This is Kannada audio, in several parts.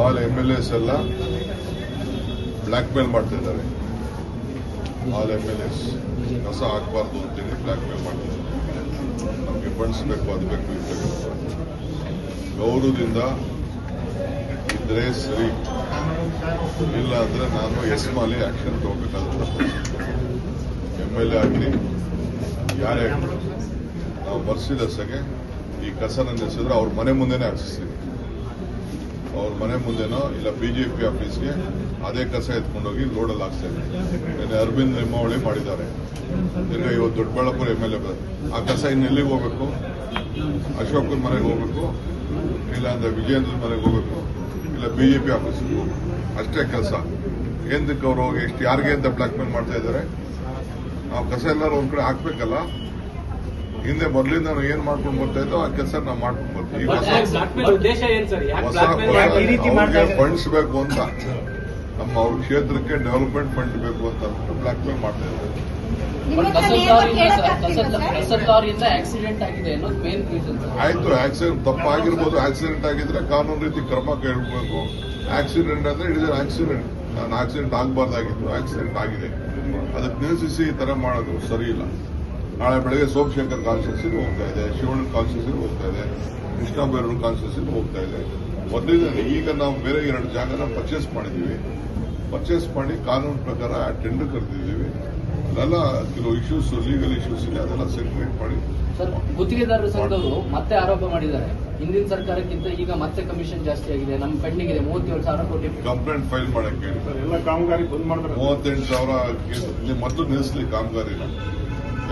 ಆಲ್ ಎಂ ಎಲ್ ಎಸ್ ಎಲ್ಲ ಬ್ಲ್ಯಾಕ್ ಮೇಲ್ ಮಾಡ್ತಾ ಇದ್ದಾರೆ ಆಲ್ ಎಂ ಎಲ್ ಎಸ್ ಕಸ ಹಾಕಬಾರ್ದು ಅಂತೇಳಿ ಬ್ಲ್ಯಾಕ್ ಮೇಲ್ ಮಾಡ್ತಾರೆ ನಮಗೆ ಫಂಡ್ಸ್ ಬೇಕು, ಅದು ಬೇಕು, ಇದು. ಗೌರವದಿಂದ ಇದ್ರೆ ಸರಿ. ಇಲ್ಲ ಅಂದ್ರೆ ನಾನು ಎಸ್ ಮಾಲಿ ಆಕ್ಷನ್ ತಗೋಬೇಕಾಗುತ್ತೆ. ಎಂ ಎಲ್ ಎ ಆಗಲಿ, ಯಾರೇ ಆಗಲಿ. ನಾವು ಸಗೆ ಈ ಕಸನ ನಿಲ್ಲಿಸಿದ್ರೆ ಅವ್ರ ಮನೆ ಮುಂದೆನೇ ಹಾಕ್ಸಿಸ್ತೀವಿ ಅವ್ರ ಮನೆ ಮುಂದೆನೋ ಇಲ್ಲ ಬಿ ಜೆ ಪಿ ಆಫೀಸ್ಗೆ ಅದೇ ಕಸ ಎತ್ಕೊಂಡೋಗಿ ರೋಡಲ್ಲಿ ಹಾಕ್ತಾ ಇದ್ದಾರೆ. ಅರವಿಂದ್ ಲಿಂಬಾವಳಿ ಮಾಡಿದ್ದಾರೆ. ತಿರ್ಗಾ ಇವತ್ತು ದೊಡ್ಡಬಳ್ಳಾಪುರ ಎಂ ಎಲ್ ಎ ಆ ಕಸ ಇನ್ನು ಎಲ್ಲಿಗೆ ಹೋಗ್ಬೇಕು? ಅಶೋಕನ ಮನೆಗೆ ಹೋಗ್ಬೇಕು? ಇಲ್ಲ ಅಂದ್ರೆ ವಿಜಯೇಂದ್ರ ಮನೆಗೆ ಹೋಗ್ಬೇಕು? ಇಲ್ಲ ಬಿ ಜೆ ಪಿ ಆಫೀಸ್ಗೆ ಹೋಗ್ಬೇಕು? ಅಷ್ಟೇ ಕೆಲಸ ಏನಕ್ಕೆ ಅವರು ಹೋಗಿ ಎಷ್ಟು ಯಾರಿಗೆ ಅಂತ ಬ್ಲಾಕ್ ಮೇಲ್ ಮಾಡ್ತಾ ಇದ್ದಾರೆ? ನಾವು ಕಸ ಎಲ್ಲರೂ ಒಂದ್ ಕಡೆ ಹಾಕ್ಬೇಕಲ್ಲ? ಹಿಂದೆ ಮೊದಲಿಂದ ನಾವು ಏನ್ ಮಾಡ್ಕೊಂಡು ಬರ್ತಾ ಇದ್ದೋ ಆ ಕೆಲಸ ನಾವು ಮಾಡ್ಕೊಂಡು ಬರ್ತೀವಿ. ಈ ಹೊಸ ಬ್ಲಾಕ್ ಮೇಲ್ ಉದ್ದೇಶ ಏನ್ ಸರ್? ಯಾಕೆ ಹೊಸ ಬ್ಲಾಕ್ ಮೇಲ್ ಯಾಕೆ ಈ ರೀತಿ ಮಾಡ್ತಾ ಅವ್ರಿಗೆ ಫಂಡ್ಸ್ ಬೇಕು ಅಂತ. ನಮ್ಮ ಅವ್ರ ಕ್ಷೇತ್ರಕ್ಕೆ ಡೆವಲಪ್ಮೆಂಟ್ ಫಂಡ್ ಬೇಕು ಅಂತ ಅಂದ್ಬಿಟ್ಟು ಬ್ಲಾಕ್ ಮೇಲ್ ಮಾಡ್ತಾ ಇದ್ದಾರೆ. ಆಯ್ತು ಆಕ್ಸಿಡೆಂಟ್ ತಪ್ಪಾಗಿರ್ಬೋದು ಆಕ್ಸಿಡೆಂಟ್ ಆಗಿದ್ರೆ ಕಾನೂನು ರೀತಿ ಕ್ರಮ ಕೇಳಬೇಕು ಆಕ್ಸಿಡೆಂಟ್ ಅಂದ್ರೆ ಇಟ್ ಇಸ್ ಆಕ್ಸಿಡೆಂಟ್ ನಾನು ಆಕ್ಸಿಡೆಂಟ್ ಆಗಬಾರ್ದಾಗಿತ್ತು. ಆಕ್ಸಿಡೆಂಟ್ ಆಗಿದೆ. ಅದಕ್ಕೆ ನಿಲ್ಲಿಸಿ ಈ ತರ ಮಾಡೋದು ಸರಿ ಇಲ್ಲ ನಾಳೆ ಬೆಳಗ್ಗೆ ಸೋಮಶೇಖರ್ ಕಾನ್ಸ್ಟಿಟ್ಯೂನ್ಸಿ ಹೋಗ್ತಾ ಇದೆ ಶಿವಣ್ಣ ಕಾನ್ಸ್ಟಿಟ್ಯೂನ್ಸಿ ಹೋಗ್ತಾ ಇದೆ ಕೃಷ್ಣ ಬೈರೂರು ಕಾನ್ಸ್ಟಿಟ್ಯೂನ್ಸಿ ಹೋಗ್ತಾ ಇದೆ. ಮೊದಲಿನಲ್ಲಿ ಈಗ ನಾವು ಬೇರೆ ಎರಡು ಜಾಗನ ಪರ್ಚೇಸ್ ಮಾಡಿದ್ದೀವಿ. ಪರ್ಚೇಸ್ ಮಾಡಿ ಕಾನೂನು ಪ್ರಕಾರ ಟೆಂಡರ್ ಕರೆದಿದ್ದೀವಿ. ಅದೆಲ್ಲ ಕೆಲವು ಇಶ್ಯೂಸ್ ಲೀಗಲ್ ಇಶ್ಯೂಸ್ ಇದೆ ಅದೆಲ್ಲ ಸೆಟಲ್ಮೆಂಟ್ ಮಾಡಿ ಸರ್ ಗುತ್ತಿಗೆದಾರರ ಸಂಘದವರು ಮತ್ತೆ ಆರೋಪ ಮಾಡಿದ್ದಾರೆ. ಹಿಂದಿನ ಸರ್ಕಾರಕ್ಕಿಂತ ಈಗ ಮತ್ತೆ ಕಮಿಷನ್ ಜಾಸ್ತಿ ಆಗಿದೆ. ನಮ್ಮ ಪೆಂಡಿಂಗ್ ಇದೆ. ಮೂವತ್ತೇಳು ಸಾವಿರ ಕೋಟಿ ಕಂಪ್ಲೇಂಟ್ ಫೈಲ್ ಮಾಡಕ್ಕೆ ಹೇಳಿ ಎಲ್ಲ ಕಾಮಗಾರಿ ಬಂದ್ ಮಾಡಿದ್ರೆ ಮೂವತ್ತೆಂಟು ಸಾವಿರ ಮೊದಲು ನಿಲ್ಲಿಸಲಿ ಕಾಮಗಾರಿನ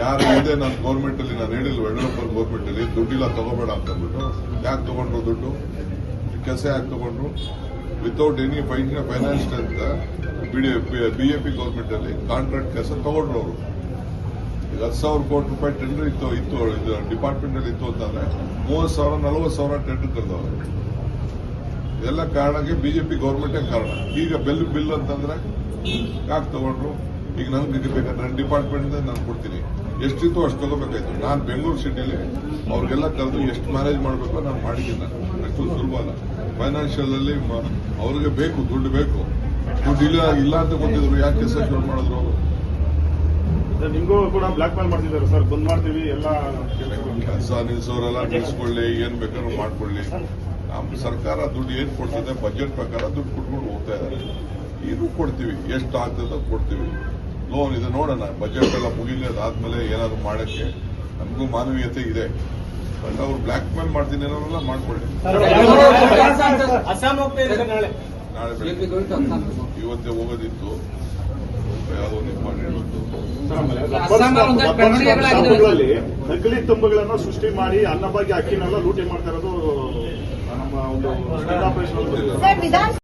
ಯಾರು ಇದೆ ನಾನು ಗೌರ್ಮೆಂಟ್ ಅಲ್ಲಿ ನಾನು ಹೇಳಿಲ್ಲ ಯಡಿಯೂರಪ್ಪ ಗೌರ್ಮೆಂಟ್ ಅಲ್ಲಿ, ದುಡ್ಡಿಲ್ಲ, ತಗೋಬೇಡ ಅಂತ ಅಂದ್ಬಿಟ್ಟು ಯಾಕೆ ತಗೊಂಡ್ರು ದುಡ್ಡು? ಕೆಲಸ ಯಾಕೆ ತಗೊಂಡ್ರು? ವಿತೌಟ್ ಎನಿ ಫೈನಾನ್ಸ್ ಅಂತ ಬಿಜೆಪಿ ಗೌರ್ಮೆಂಟ್ ಅಲ್ಲಿ ಕಾಂಟ್ರಾಕ್ಟ್ ಕೆಸ ತಗೊಂಡ್ರು ಅವರು. ಈಗ ಹತ್ತು ಸಾವಿರ ಕೋಟಿ ರೂಪಾಯಿ ಟೆಂಡರ್ ಇತ್ತು ಇತ್ತು ಇದು ಡಿಪಾರ್ಟ್ಮೆಂಟ್ ಅಲ್ಲಿ ಇತ್ತು ಅಂತಂದ್ರೆ ಮೂವತ್ತು ಸಾವಿರ, ನಲವತ್ತು ಸಾವಿರ ಟೆಂಡರ್ ಕರೆದವರು ಇದೆಲ್ಲ ಕಾರಣಕ್ಕೆ ಬಿಜೆಪಿ ಗೌರ್ಮೆಂಟೇ ಕಾರಣ? ಈಗ ಬೆಲ್ ಬಿಲ್ ಅಂತಂದ್ರೆ ಯಾಕೆ ತಗೊಂಡ್ರು? ಈಗ ನನ್ಗೆ ಬೇಕಾದ್ರೆ ನನ್ನ ಡಿಪಾರ್ಟ್ಮೆಂಟ್ ನಾನು ಕೊಡ್ತೀನಿ. ಎಷ್ಟಿತ್ತು ಅಷ್ಟು ತಗೋಬೇಕಾಯ್ತು ನಾನು ಬೆಂಗಳೂರು ಸಿಟಿಲಿ ಅವ್ರಿಗೆಲ್ಲ ಕರೆದು ಎಷ್ಟು ಮ್ಯಾನೇಜ್ ಮಾಡಬೇಕು ನಾನು ಮಾಡಿದ್ದೀನಿ ನಾನು. ಅಷ್ಟು ಸುಲಭ ಅಲ್ಲ. ಫೈನಾನ್ಷಿಯಲ್ ಅಲ್ಲಿ ಅವ್ರಿಗೆ ಬೇಕು ದುಡ್ಡು ಬೇಕು. ದುಡ್ಡು ಇಲ್ಲ ಇಲ್ಲ ಅಂತ ಗೊತ್ತಿದ್ರು ಯಾಕೆ ಕೆಲಸ ಶುರು ಮಾಡಿದ್ರು ಅವರು? ಸರ್, ಕೂಡ ಬ್ಲಾಕ್ ಮೇಲ್ ಮಾಡ್ತಿದ್ದಾರೆ ಸರ್. ಬಂದ್ ಮಾಡ್ತೀವಿ ಎಲ್ಲ. ಕೆಲಸ ನಿಲ್ಸೋರೆಲ್ಲ ನಿಲ್ಸ್ಕೊಳ್ಳಿ ಏನ್ ಬೇಕಾದ್ರೂ ಮಾಡ್ಕೊಳ್ಳಿ. ನಮ್ಮ ಸರ್ಕಾರ ದುಡ್ಡು ಏನ್ ಕೊಡ್ತದೆ ಬಜೆಟ್ ಪ್ರಕಾರ ದುಡ್ಡು ಕೊಟ್ಕೊಂಡು ಹೋಗ್ತಾ ಇದ್ದಾರೆ. ಇದು ಕೊಡ್ತೀವಿ. ಎಷ್ಟು ಆಗ್ತದೆ ಕೊಡ್ತೀವಿ. ಲೋನ್ ಇದು ನೋಡೋಣ. ಬಜೆಟ್ ಎಲ್ಲ ಮುಗಿಲಿ ಅದಾದ್ಮೇಲೆ ಏನಾದ್ರು ಮಾಡಕ್ಕೆ ನಮಗೂ ಮಾನವೀಯತೆ ಇದೆ. ಬಟ್ ಅವ್ರು ಬ್ಲ್ಯಾಕ್ ಮೇಲ್ ಮಾಡ್ತೀನಿ ಅನ್ನೋರೆಲ್ಲ ಮಾಡ್ಕೊಳ್ಳಿ. ನಾಳೆ. ಬೆಳಗ್ಗೆ. ಇವತ್ತೇ ಹೋಗೋದಿತ್ತು. ಯಾವುದೋ ನಿಮ್ಮ ನಕಲಿ ತುಂಬಗಳನ್ನು ಸೃಷ್ಟಿ ಮಾಡಿ ಅನ್ನಭಾಗ್ಯ ಅಕ್ಕಿನೆಲ್ಲ ಲೂಟಿ ಮಾಡ್ತಾ ಇರೋದು ನಮ್ಮ ಒಂದು